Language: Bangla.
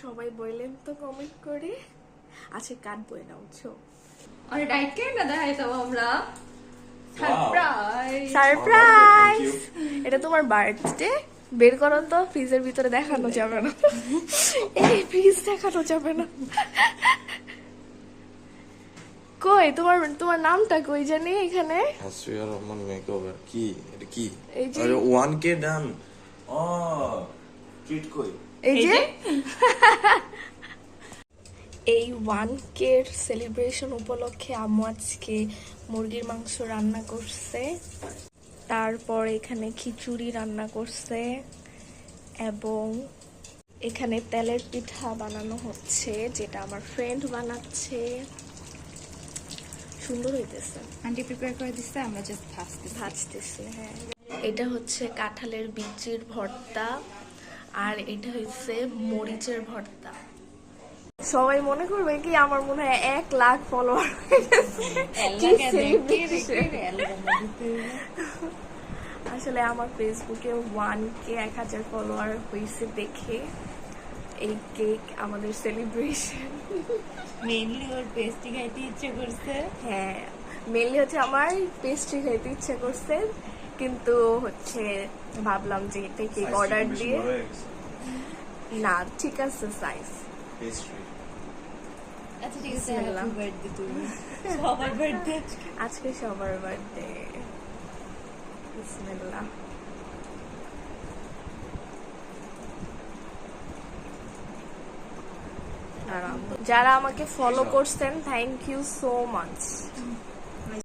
সবাই বললেন তো কমেন্ট করে। আচ্ছা কাটবো না বুঝছ আরে ডাইট কেন না দেখাইতাম আমরা? সারপ্রাইজ সারপ্রাইজ এটা তোমার বার্থডে বের করো তো ফ্রিজের ভিতরে দেখানো যাবে না। এই ফ্রিজ দেখানো যাবে না। কই তোমার তোমার নামটা কই জানি এখানে? হাসিয়া রহমান মেকওভার কি? এটা কি? এই যে- আরে 1k ডান ও ট্রিট কই এই যে? এই ওয়ান কের সেলিব্রেশন উপলক্ষে আম্মু আজকে মুরগির মাংস রান্না করছে। তারপর এখানে খিচুড়ি রান্না করছে এবং এখানে তেলের পিঠা বানানো হচ্ছে যেটা আমার ফ্রেন্ড বানাচ্ছে। সুন্দর হইতেছে। আন্টি প্রিপেয়ার করে দিচ্ছে আমরা জাস্ট ভাজতে ভাজতেছে হ্যাঁ। এটা হচ্ছে কাঁঠালের বিচির ভর্তা। আর এটা হচ্ছে মরিচের ভর্তা। সবাই মনে করবে কি আমার মনে হয় এক লাখ ফলোয়ার আসলে আমার ফেসবুকে ওয়ান কে এক হাজার ফলোয়ার হয়েছে দেখে এই কেক আমাদের সেলিব্রেশন মেইনলি ওর পেস্ট্রি খাইতে ইচ্ছে করছে। হ্যাঁ মেনলি হচ্ছে আমার পেস্ট্রি খাইতে ইচ্ছে করছে। কিন্তু হচ্ছে ভাবলাম যে এটা কেক অর্ডার দিয়ে না ঠিক আছে সাইজ আচ্ছা বার্থডে আজকে সবার বার্থডে বিসমিল্লাহ। যারা আমাকে ফলো করছেন থ্যাংক ইউ সো মাচ